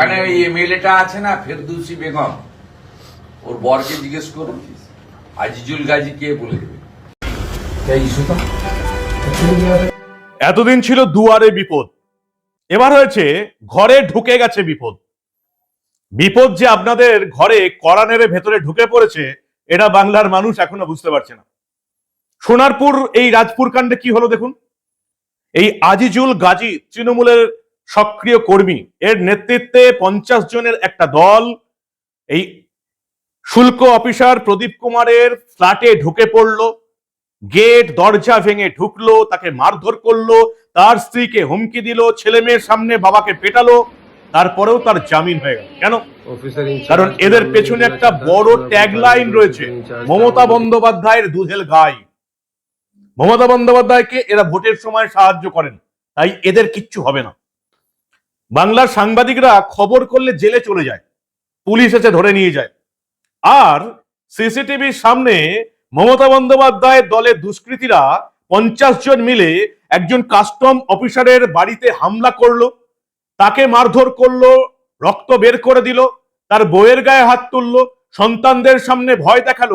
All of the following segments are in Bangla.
ওখানে ওই এমএলএটা আছে না ফেরদৌসি বেগম। ওর বরকে জিজ্ঞেস করুন আজিজুল গাজী কে বলে দেবে। এতদিন ছিল দুয়ারে বিপদ। এবার হয়েছে ঘরে ঢুকে গেছে বিপদ। বিপদ যে আপনাদের ঘরে করানের ভেতরে ঢুকে পড়েছে এটা বাংলার মানুষ এখনও বুঝতে পারছে না। সোনারপুর এই রাজপুর কাণ্ডে কি হলো দেখুন? এই আজিজুল গাজী তৃণমূলের সক্রিয় কর্মী। এর নেতৃত্বে পঞ্চাশ জনের একটা দল। এই শুল্ক অফিসার প্রদীপ কুমারের ফ্ল্যাটে ঢুকে পড়ল। গেট দরজা ভেঙে ঢুকলো তাকে মারধর করল। তার স্ত্রীকে হুমকি দিল ছেলে মেয়ের সামনে বাবাকে পেটালো। তারপরেও তার জামিন হয়ে গেল। কেন? কারণ এদের পেছনে একটা বড় ট্যাগলাইন রয়েছে মমতা বন্দ্যোপাধ্যায়ের দুধেল গাই। মমতা বন্দ্যোপাধ্যায়কে এরা ভোটের সময় সাহায্য করেন তাই এদের কিচ্ছু হবে না। বাংলার সাংবাদিকরা খবর করলে জেলে চলে যায়, পুলিশ এসে ধরে নিয়ে যায়। আর সিসিটিভির সামনে মমতা বন্দ্যোপাধ্যায়ের দলের দুষ্কৃতীরা পঞ্চাশ জন মিলে একজন কাস্টম অফিসারের বাড়িতে হামলা করল, তাকে মারধর করল, রক্ত বের করে দিল, তার বইয়ের গায়ে হাত তুললো, সন্তানদের সামনে ভয় দেখাল।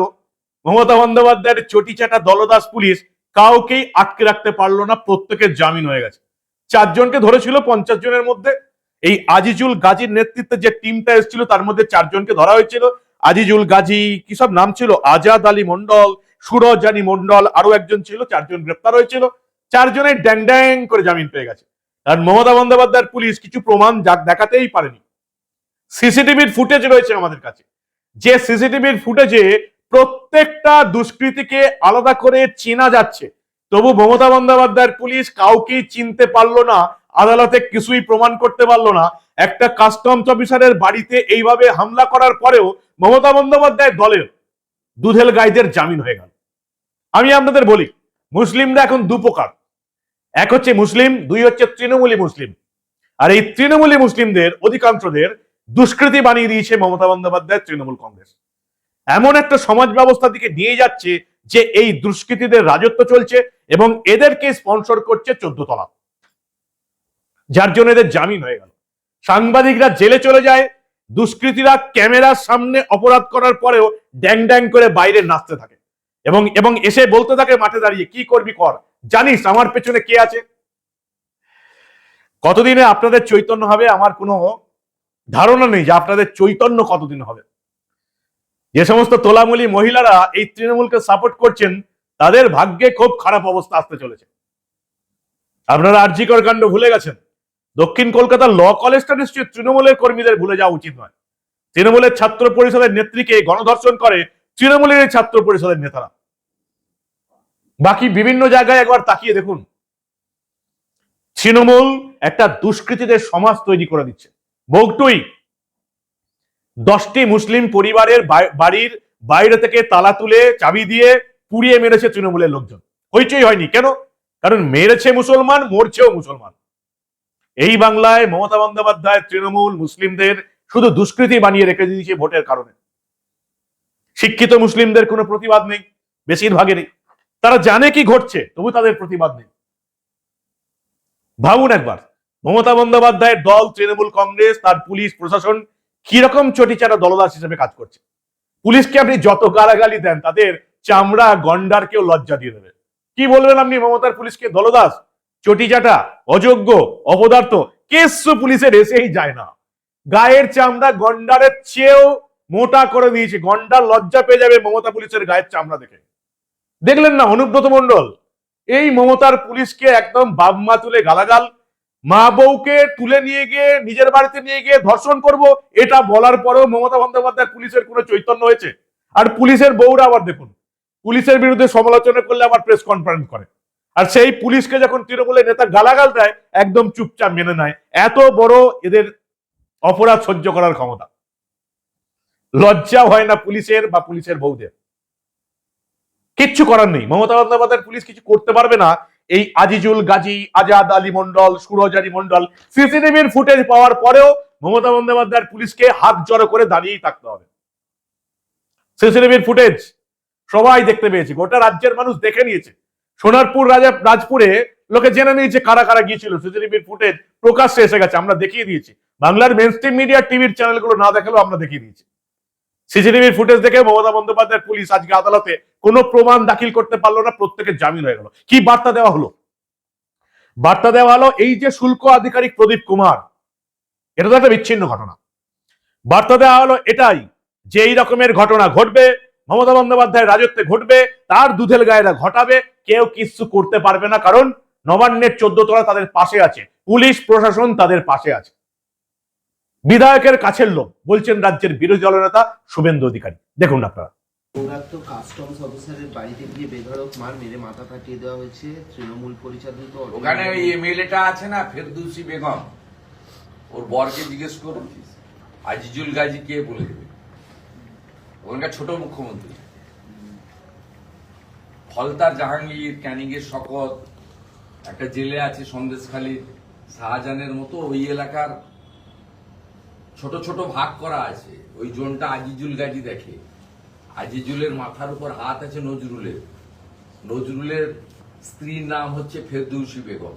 মমতা বন্দ্যোপাধ্যায়ের চটিচাটা দলদাস পুলিশ কাউকেই আটকে রাখতে পারল না, প্রত্যেকের জামিন হয়ে গেছে। চারজনকে ধরেছিল পঞ্চাশ জনের মধ্যে এই আজিজুল গাজীর নেতৃত্বে যে টিমটা এসেছিল, তার মধ্যে চারজনকে ধরা হয়েছিল। আজিজুল গাজী কি সব নাম ছিল? আজাদ আলী মন্ডল সুরজ আলী মন্ডল আরও একজন ছিল, চারজন গ্রেপ্তার হয়েছিল। চারজনের ড্যাং ড্যাং করে জামিন পেয়ে গেছে। কারণ মমতা বন্দ্যোপাধ্যায়ের পুলিশ কিছু প্রমাণ দেখাতেই পারেনি। সিসিটিভির ফুটেজ রয়েছে আমাদের কাছে। যে সিসিটিভির ফুটেজে প্রত্যেকটা দুষ্কৃতীকে আলাদা করে চেনা যাচ্ছে। তবু মমতা বন্দ্যোপাধ্যায়ের পুলিশ কাউকেই চিনতে পারল না। আদালতে কিছুই প্রমাণ করতে পারল না। একটা কাস্টমস অফিসারের বাড়িতে এইভাবে হামলা করার পরেও মমতা বন্দ্যোপাধ্যায়ের দলের দুধেল গাইদের জামিন হয়ে গেল। আমি আপনাদের বলি, মুসলিমরা এখন দু প্রকার। এক হচ্ছে মুসলিম, দুই হচ্ছে তৃণমূলী মুসলিম। আর এই তৃণমূলী মুসলিমদের অধিকাংশদের দুষ্কৃতি বানিয়ে দিয়েছে মমতা বন্দ্যোপাধ্যায় তৃণমূল কংগ্রেস। এমন একটা সমাজ ব্যবস্থার দিকে নিয়ে যাচ্ছে যে এই দুষ্কৃতীদের রাজত্ব চলছে এবং এদেরকে স্পন্সর করছে চোদ্দ তলা যার জন্য এদের জামিন হয়ে গেল। সাংবাদিকরা জেলে চলে যায়, দুষ্কৃতীরা ক্যামেরার সামনে অপরাধ করার পরেও ড্যাং ড্যাং করে বাইরে নাচতে থাকে। এবং এবং এসে বলতে থাকে মাঠে দাঁড়িয়ে, কি করবি কর? জানিস আমার পেছনে কে আছে? কতদিনে আপনাদের চৈতন্য হবে আমার কোনো ধারণা নেই যে আপনাদের চৈতন্য কতদিন হবে। যে সমস্ত তোলামুলি মহিলারা এই তৃণমূলকে সাপোর্ট করছেন, তাদের ভাগ্যে খুব খারাপ অবস্থা আসতে চলেছে। আপনারা আর্জিকর কাণ্ড ভুলে গেছেন। দক্ষিণ কলকাতার ল কলেজটা নিশ্চয়ই তৃণমূলের কর্মীদের ভুলে যাওয়া উচিত নয়। তৃণমূলের ছাত্র পরিষদের নেত্রীকে গণধর্ষণ করে তৃণমূলের ছাত্র পরিষদের নেতারা। বাকি বিভিন্ন জায়গায় একবার তাকিয়ে দেখুন। তৃণমূল একটা দুষ্কৃতীদের সমাজ তৈরি করে দিচ্ছে। বৌটুই দশটি মুসলিম পরিবারের বাড়ির বাইরে থেকে তালা তুলে চাবি দিয়ে পুড়িয়ে মেরেছে তৃণমূলের লোকজন। হইচই হয়নি। কেন? কারণ মেরেছে মুসলমান, মরছেও মুসলমান। এই বাংলায় মমতা বন্দ্যোপাধ্যায়, তৃণমূল মুসলিমদের শুধু দুষ্কৃতি বানিয়ে রেখে দিয়েছে ভোটের কারণে। শিক্ষিত মুসলিমদের কোনো প্রতিবাদ নেই বেশিরভাগেরই তারা জানে কি ঘটছে, তবু তাদের প্রতিবাদ নেই। ভাবুন একবার, মমতা বন্দ্যোপাধ্যায়ের দল, তৃণমূল কংগ্রেস, তার পুলিশ, প্রশাসন কীরকম চটিচারা দলদাস হিসেবে কাজ করছে? পুলিশকে আপনি যত গালাগালি দেন, তাদের চামড়া, গন্ডারকেও লজ্জা দিয়ে দেবে। কি বলবেন আপনি মমতার পুলিশকে, দলদাস? চটিচাটা, অযোগ্য, অপদার্থ, কেসু পুলিশের এসেই যায় না। গায়ের চামড়া গন্ডারের চেয়েও মোটা করে দিয়েছে। গন্ডার লজ্জা পেয়ে যাবে মমতা পুলিশের গায়ের চামড়া দেখে। দেখলেন না অনুব্রত মন্ডল এই মমতার পুলিশকে একদম বাবমা তুলে গালাগাল। মা বউকে তুলে নিয়ে গিয়ে, নিজের বাড়িতে নিয়ে গিয়ে ধর্ষণ করব, এটা বলার পরেও মমতা বন্দ্যোপাধ্যায় পুলিশের কোনো চৈতন্য হয়েছে। আর পুলিশের বউরা আবার দেখুন, পুলিশের বিরুদ্ধে সমালোচনা করলে আবার প্রেস কনফারেন্স করে। আর সেই পুলিশকে যখন তৃণমূলের নেতা গালাগাল দেয়, একদম চুপচাপ মেনে নেয়। এত বড় এদের অপরাধ সহ্য করার ক্ষমতা। লজ্জা হয় না পুলিশের বা পুলিশের বউদের। কিচ্ছু করার নেই। মমতা বন্দ্যোপাধ্যায়ের পুলিশ কিছু করতে পারবে না। এই আজিজুল গাজী, আজাদ আলী মন্ডল সুরজ আলী মন্ডল সিসিটিভির ফুটেজ পাওয়ার পরেও মমতা বন্দ্যোপাধ্যায়ের পুলিশকে হাত জড়ো করে দাঁড়িয়েই থাকতে হবে। সিসিটিভির ফুটেজ সবাই দেখতে পেয়েছে। গোটা রাজ্যের মানুষ দেখে নিয়েছে। সোনারপুর রাজা রাজপুরে লোকে জেনে নিয়েছে কারা কারা গিয়েছিল। সিসিটিভির ফুটেজ প্রকাশ্যে এসে গেছে, আমরা দেখিয়ে দিয়েছি। বাংলার মেন স্ট্রিম মিডিয়া টিভির চ্যানেলগুলো না দেখালেও আমরা দেখিয়ে দিয়েছি। সিসিটিভির ফুটেজ দেখে মমতা বন্দ্যোপাধ্যায়ের পুলিশ আজকে আদালতে কোনো প্রমাণ দাখিল করতে পারল না প্রত্যেকের জামিন হয়ে গেল। কি বার্তা দেওয়া হলো? বার্তা দেওয়া হলো এই যে শুল্ক আধিকারিক প্রদীপ কুমার, এটা তো একটা বিচ্ছিন্ন ঘটনা। বার্তা দেওয়া হলো এটাই যে এই রকমের ঘটনা ঘটবে মমতা বন্দ্যোপাধ্যায় রাজত্বে ঘটবে তার দুধেল গায়েরা ঘটাবে কেউ কিচ্ছু করতে পারবে না কারণ নবান্নের চোদ্দ তলা তাদের পাশে আছে পুলিশ প্রশাসন তাদের পাশে আছে। বিধায়কের কাছের লোক বলছেন রাজ্যের বিরোধী দলনেতা শুভেন্দু অধিকারী। দেখুন আপনারা। গৌরাক্ত কাস্টমস অফিসারের বাড়িতে গিয়ে বেধড়ক মার মেরে মাথা ফাটিয়ে দেওয়া হয়েছে তৃণমূল পরিচালিত ওখানে ওই এমএলএটা আছে না ফেরদৌসি বেগম ওর বরকে জিজ্ঞেস করুন। আজিজুল গাজী কে বলে দেবে? ওখানকার ছোট মুখ্যমন্ত্রী। ফলতার জাহাঙ্গীর, ক্যানিংয়ের শকত, একটা জেলে আছে সন্দেশখালীর শাহজাহানের মতো ওই এলাকার ছোট ছোট ভাগ করা আছে। ওই জোনটা আজিজুল গাজী দেখে। আজিজুলের মাথার উপর হাত আছে নজরুলের। নজরুলের স্ত্রীর নাম হচ্ছে ফেরদৌসি বেগম।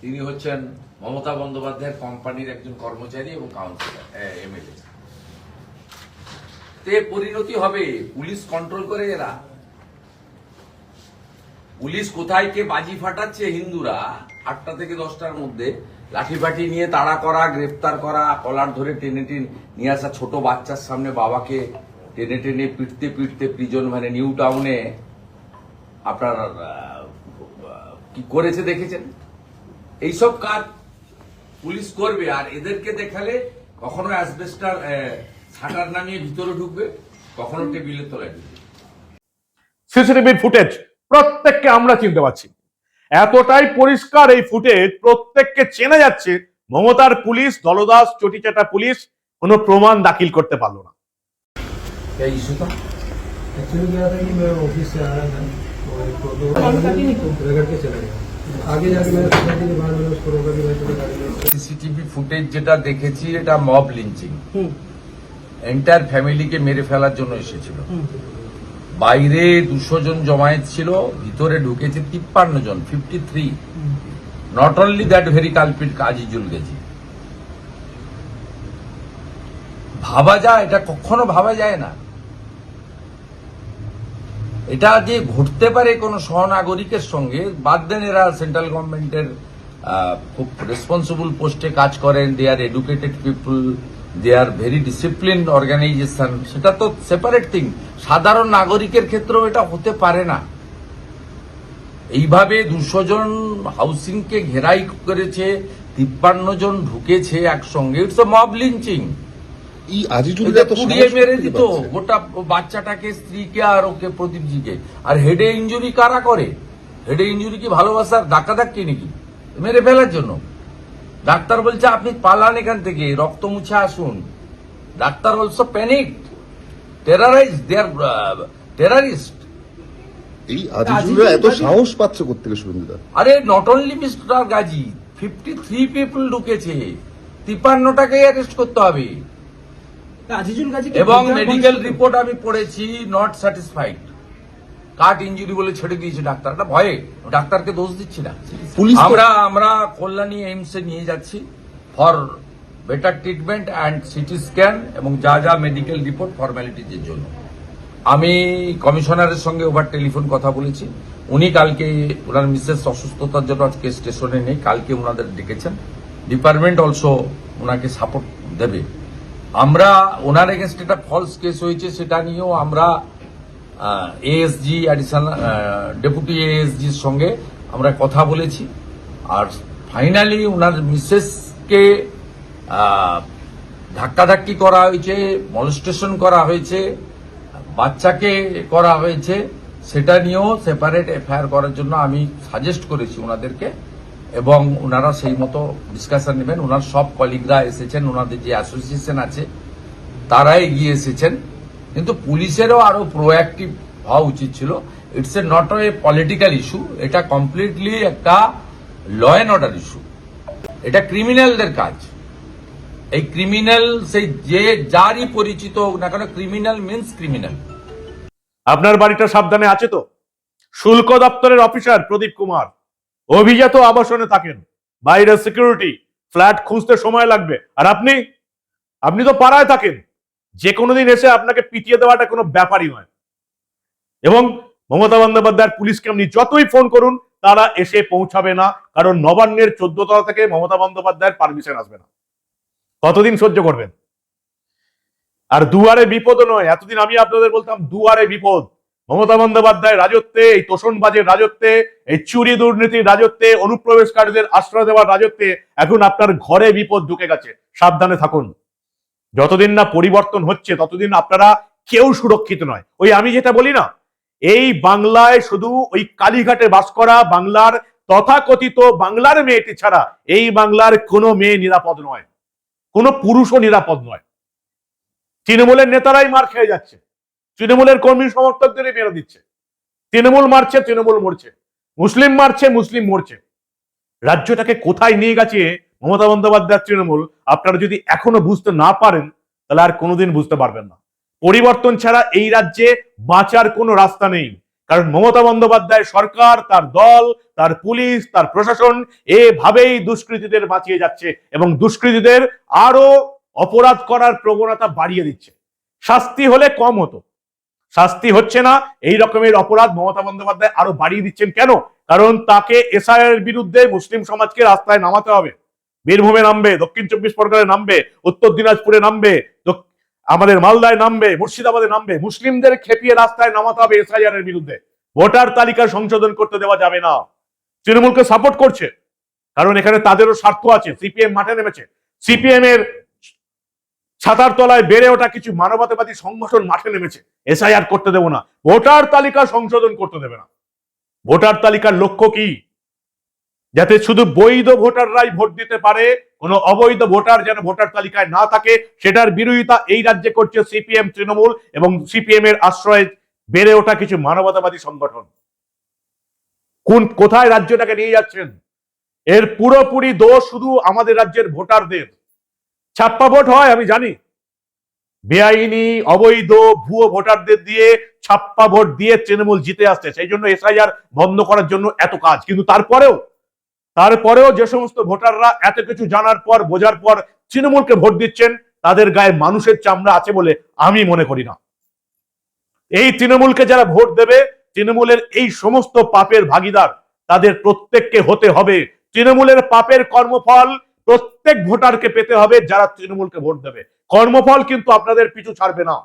তিনি হচ্ছেন মমতা বন্দ্যোপাধ্যায়ের কোম্পানির একজন কর্মচারী এবং কাউন্সিলর এমএলএ তে পরিণতি হবে, পুলিশ কন্ট্রোল করে এরা। পুলিশ কোথায় কে বাজি ফাটাচ্ছে হিন্দুরা, আটটা থেকে দশটার মধ্যে লাঠি ফাটি নিয়ে তাড়া করা গ্রেফতার করা, কলার ধরে টেনে টেনে নিয়ে আসা ছোট বাচ্চার সামনে বাবাকে টেনে টেনে পিটতে পিটতে প্রিজন মানে নিউ টাউনে আপনার কি করেছে দেখেছেন? এইসব কাজ পুলিশ করবে আর এদেরকে দেখালে কখনো অ্যাসবেস্টার ছাটার নামিয়ে ভিতরে ঢুকবে কখনো টেবিলের তলায় ঢুকবে সিসিটিভির ফুটেজ প্রত্যেককে আমরা চিনতে পারছি এতটাই পরিষ্কার এই ফুটেজ প্রত্যেককে চেনা যাচ্ছে মমতার পুলিশ দলদাস চটিচাটা পুলিশ কোনো প্রমাণ দাখিল করতে পারলো না এই ইস্যু তো एक्चुअली क्या था कि मैं ऑफिस से आ रहा था और एक फोटो रगड़ के चला गया সিসিটিভি ফুটেজ যেটা দেখেছি এটা মব লিঞ্চিং। এন্টার ফ্যামিলিকে মেরে ফেলার জন্য এসেছিল। বাইরে দুশো জন জমায়েত ছিল ভিতরে ঢুকেছে তিপ্পান্ন জন fifty three not only that very culprit Azizul গেছি ভাবা যায় এটা কখনো ভাবা যায় না। এটা যে ঘটতে পারে কোন সহনাগরিকের সঙ্গে, বাদ দেন এরা সেন্ট্রাল গভর্নমেন্টের খুব রেসপন্সিবল পোস্টে কাজ করেন they are educated people they are very discipline organisation সেটা তো সেপারেট থিং সাধারণ নাগরিকের ক্ষেত্রেও এটা হতে পারে না। এইভাবে দুশো জন হাউসিংকে ঘেরাই করেছে, তিপ্পান্ন জন ঢুকেছে একসঙ্গে। ইটস মব লিঞ্চিং এই আজিজুল এদের পুড়িয়ে মেরে দিত গোটা বাচ্চাটাকে স্ত্রীকে আর ওকে প্রদীপজিকে আর হেডে ইঞ্জুরি কারা করে? হেডে ইঞ্জুরি কি ভালোবাসার ধাক্কা ধাক্কি নাকি? মেরে ফেলার জন্য। ডাক্তার বলছে আপনি পালান এখান থেকে রক্ত মুছে আসুন। Doctor also panic terrorise terrorist এই আজিজুলরা এত সাহস পাচ্ছে শুভেন্দুদা? আরে not only mister Gazi fifty three people ঢুকেছে। তিপ্পান্নটাকে অ্যারেস্ট করতে হবে। এবং মেডিকেল রিপোর্ট আমি পড়েছি নট স্যাটিসফাইড কাট ইঞ্জুরি বলে ছেড়ে দিয়েছে ডাক্তার। এটা ভয়ে ডাক্তারকে দোষ দিচ্ছি না। আমরা আমরা কল্যাণী এইমসে নিয়ে যাচ্ছি for better treatment and CT scan এবং যা যা মেডিকেল রিপোর্ট ফর্মালিটিজের জন্য। আমি কমিশনারের সঙ্গে ওভার টেলিফোন কথা বলেছি। উনি কালকে ওনার মিসেস অসুস্থতার জন্য আজকে স্টেশনে নেই কালকে ওনাদের ডেকেছেন। ডিপার্টমেন্ট অলসো ওনাকে সাপোর্ট দেবে। আমরা ওনার এগেনস্ট একটা ফলস কেস হয়েছে, সেটা নিয়েও আমরা এএসজি অ্যাডিশনাল ডেপুটি এএসজির সঙ্গে আমরা কথা বলেছি। আর ফাইনালি ওনার মিসেসকে ধাক্কাধাক্কি করা হয়েছে মলস্টেশন করা হয়েছে, বাচ্চাকে করা হয়েছে, সেটা নিয়েও সেপারেট এফআইআর করার জন্য আমি সাজেস্ট করেছি ওনাদেরকে। এবং ওনারা সেই মতো ডিসকাশন নেবেন। ওনার সব কলিগরা এসেছেন ওনাদের যে অ্যাসোসিয়েশন আছে তারা এগিয়ে এসেছেন। কিন্তু পুলিশেরও আরও প্রোঅ্যাক্টিভ হওয়া উচিত ছিল। It's a not a political issue এটা কমপ্লিটলি একটা ল অ্যান্ড অর্ডার ইস্যু এটা ক্রিমিনালদের কাজ। এই ক্রিমিনাল সেই যে যারই পরিচিত না কেন ক্রিমিনাল মিন্স ক্রিমিনাল আপনার বাড়িটা সাবধানে আছে তো? শুল্ক দপ্তরের অফিসার প্রদীপ কুমার। অভিজাত আবাসনে থাকেন। বাইরের সিকিউরিটি ফ্ল্যাট খুঁজতে সময় লাগবে। আর আপনি? আপনি তো পাড়ায় থাকেন। যে কোনো দিন এসে আপনাকে পিটিয়ে দেওয়াটা কোনো ব্যাপারই নয়। এবং মমতা বন্দ্যোপাধ্যায়ের পুলিশকে আপনি যতই ফোন করুন, তারা এসে পৌঁছাবে না। কারণ নবান্নের চোদ্দ তলা থেকে মমতা বন্দ্যোপাধ্যায়ের পারমিশন আসবে না। কতদিন সহ্য করবেন? আর দুয়ারে বিপদও নয়। এতদিন আমি আপনাদের বলতাম, দুয়ারে বিপদ। মমতা বন্দ্যোপাধ্যায় রাজত্বে, এই তোষণবাজের রাজত্বে, এই চুরি দুর্নীতির রাজত্বে, অনুপ্রবেশকারীদের আশ্রয় দেওয়ার রাজত্বে এখন আপনার ঘরে বিপদ ঢুকে গেছে। সাবধানে থাকুন। যতদিন না পরিবর্তন হচ্ছে, ততদিন আপনারা কেউ সুরক্ষিত নয়। ওই আমি যেটা বলি না, এই বাংলায় শুধু ওই কালীঘাটে বাস করা বাংলার তথাকথিত বাংলার মেয়েটি ছাড়া এই বাংলার কোনো মেয়ে নিরাপদ নয়। কোনো পুরুষও নিরাপদ নয়। তৃণমূলের নেতারাই মার খেয়ে যাচ্ছে। তৃণমূলের কর্মী সমর্থকদেরই মেরে দিচ্ছে। তৃণমূল মারছে, তৃণমূল মরছে। মুসলিম মারছে, মুসলিম মরছে। রাজ্যটাকে কোথায় নিয়ে গেছে মমতা বন্দ্যোপাধ্যায় তৃণমূল, আপনারা যদি এখনও বুঝতে না পারেন, তাহলে আর কোনোদিন বুঝতে পারবেন না। পরিবর্তন ছাড়া এই রাজ্যে বাঁচার কোনো রাস্তা নেই। কারণ মমতা বন্দ্যোপাধ্যায় সরকার, তার দল, তার পুলিশ, তার প্রশাসন এভাবেই দুষ্কৃতীদের বাঁচিয়ে যাচ্ছে এবং দুষ্কৃতীদের আরও অপরাধ করার প্রবণতা বাড়িয়ে দিচ্ছে। শাস্তি হলে কম হতো। শাস্তি হচ্ছে না। এই রকমের অপরাধ মমতা বন্দ্যোপাধ্যায় আরও বাড়িয়ে দিচ্ছেন কেন? কারণ তাকে এসআইআর এর বিরুদ্ধে মুসলিম সমাজকে রাস্তায় নামাতে হবে। বীরভূমে নামবে, দক্ষিণ চব্বিশ পরগনায় নামবে, উত্তর দিনাজপুরে নামবে আমাদের মালদায় নামবে, মুর্শিদাবাদে নামবে। মুসলিমদের খেপিয়ে রাস্তায় নামাতে হবে এসআইআর এর বিরুদ্ধে। ভোটার তালিকা সংশোধন করতে দেওয়া যাবে না। তৃণমূলকে সাপোর্ট করছে। কারণ এখানে তাদেরও স্বার্থ আছে। সিপিএম মাঠে নেমেছে। সিপিএম এর ছাতার তলায় বেড়ে ওঠা কিছু মানবতাবাদী সংগঠন মাঠে নেমেছে। এসআইআর করতে দেবো না। ভোটার তালিকা সংশোধন করতে দেবে না। ভোটার তালিকার লক্ষ্য কি? যাতে শুধু বৈধ ভোটাররাই ভোট দিতে পারে, কোনো অবৈধ ভোটার যেন ভোটার তালিকায় না থাকে, সেটার বিরোধিতা এই রাজ্যে করছে সিপিএম, তৃণমূল এবং সিপিএম এর আশ্রয়ে বেড়ে ওঠা কিছু মানবতাবাদী সংগঠন। কোন, কোথায় রাজ্যটাকে নিয়ে যাচ্ছেন? এর পুরোপুরি দোষ শুধু আমাদের রাজ্যের ভোটারদের। ছাপ্পা ভোট হয়, আমি জানি। বেআইনি, অবৈধ ভুয়ো ভোটারদের দিয়ে ছাপ্পা ভোট দিয়ে তৃণমূল জিতে আসছে, সেই জন্য এসআইআর বন্ধ করার জন্য এত কাজ। কিন্তু তারপরেও তারপরেও যে সমস্ত ভোটাররা এত কিছু জানার পর, বোঝার পর তৃণমূলকে ভোট দিচ্ছেন, তাদের গায়ে মানুষের চামড়া আছে বলে আমি মনে করি না। এই তৃণমূলকে যারা ভোট দেবে, তৃণমূলের এই সমস্ত পাপের ভাগিদার, তাদের প্রত্যেককে হতে হবে। তৃণমূলের পাপের কর্মফল প্রত্যেক ভোটারকে পেতে হবে যারা তৃণমূলকে ভোট দেবে। কর্মফল কিন্তু আপনাদের পিছু ছাড়বে না।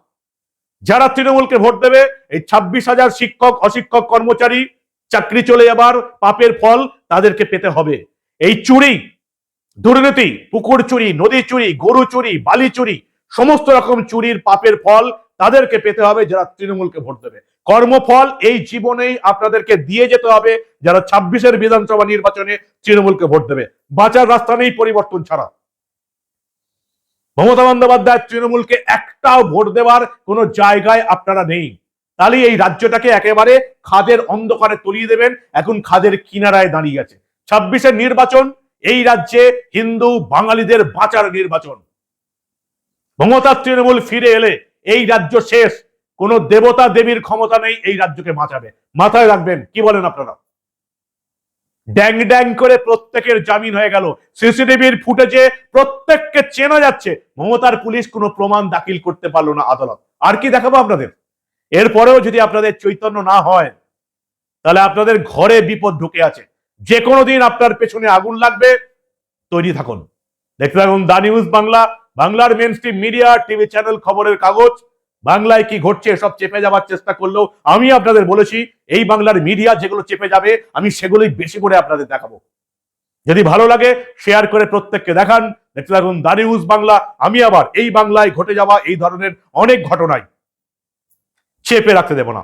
যারা তৃণমূলকে ভোট দেবে, এই ছাব্বিশ হাজার শিক্ষক, অশিক্ষক, কর্মচারী, চাকরি চলে যাবার পাপের ফল তাদেরকে পেতে হবে। এই চুরি, দুর্নীতি, পুকুর চুরি, নদী চুরি, গরু চুরি, বালি চুরি, সমস্ত রকম চুরির পাপের ফল তাদেরকে পেতে হবে যারা তৃণমূলকে ভোট দেবে। কর্মফল এই জীবনেই আপনাদেরকে দিয়ে যেতে হবে যারা ছাব্বিশের বিধানসভা নির্বাচনে তৃণমূলকে ভোট দেবে। বাঁচার রাস্তা নেই পরিবর্তন ছাড়া। মমতা বন্দ্যোপাধ্যায় তৃণমূলকে একটাও ভোট দেওয়ার কোনো জায়গায় আপনারা নেই। তাহলে এই রাজ্যটাকে একেবারে খাদের অন্ধকারে তলিয়ে দেবেন, এখন খাদের কিনারায় দাঁড়িয়ে গেছে ছাব্বিশের নির্বাচন, এই রাজ্যে হিন্দু বাঙালিদের বাঁচার নির্বাচন। মমতার তৃণমূল ফিরে এলে এই রাজ্য শেষ। কোন দেবতা দেবীর ক্ষমতা নেই, এই রাজ্যকে বাঁচাবে। মাথায় রাখবেন, কি বলেন আপনারা? ড্যাং ড্যাং করে প্রত্যেকের জামিন হয়ে গেল। সিসিটিভির ফুটেজে প্রত্যেককে চেনা যাচ্ছে। মমতার পুলিশ কোনো প্রমাণ দাখিল করতে পারল না আদালত। আর কি দেখাবো আপনাদের? এরপরেও যদি আপনাদের চৈতন্য না হয়, তাহলে আপনাদের ঘরে বিপদ ঢুকে আছে। যে কোনো দিন আপনার পেছনে আগুন লাগবে। তৈরি থাকুন। দেখতে থাকুন দা নিউজ বাংলা। বাংলার mainstream media TV channel খবরের কাগজ, বাংলায় কি ঘটছে সব চেপে যাওয়ার চেষ্টা করলেও আমি আপনাদের বলেছি, এই বাংলার মিডিয়া যেগুলো চেপে যাবে, আমি সেগুলোই বেশি করে আপনাদের দেখাবো। যদি ভালো লাগে শেয়ার করে প্রত্যেককে দেখান। দেখতে থাকুন দা নিউজ বাংলা। আমি আবার এই বাংলায় ঘটে যাওয়া এই ধরনের অনেক ঘটনায় চেপে রাখতে দেব না।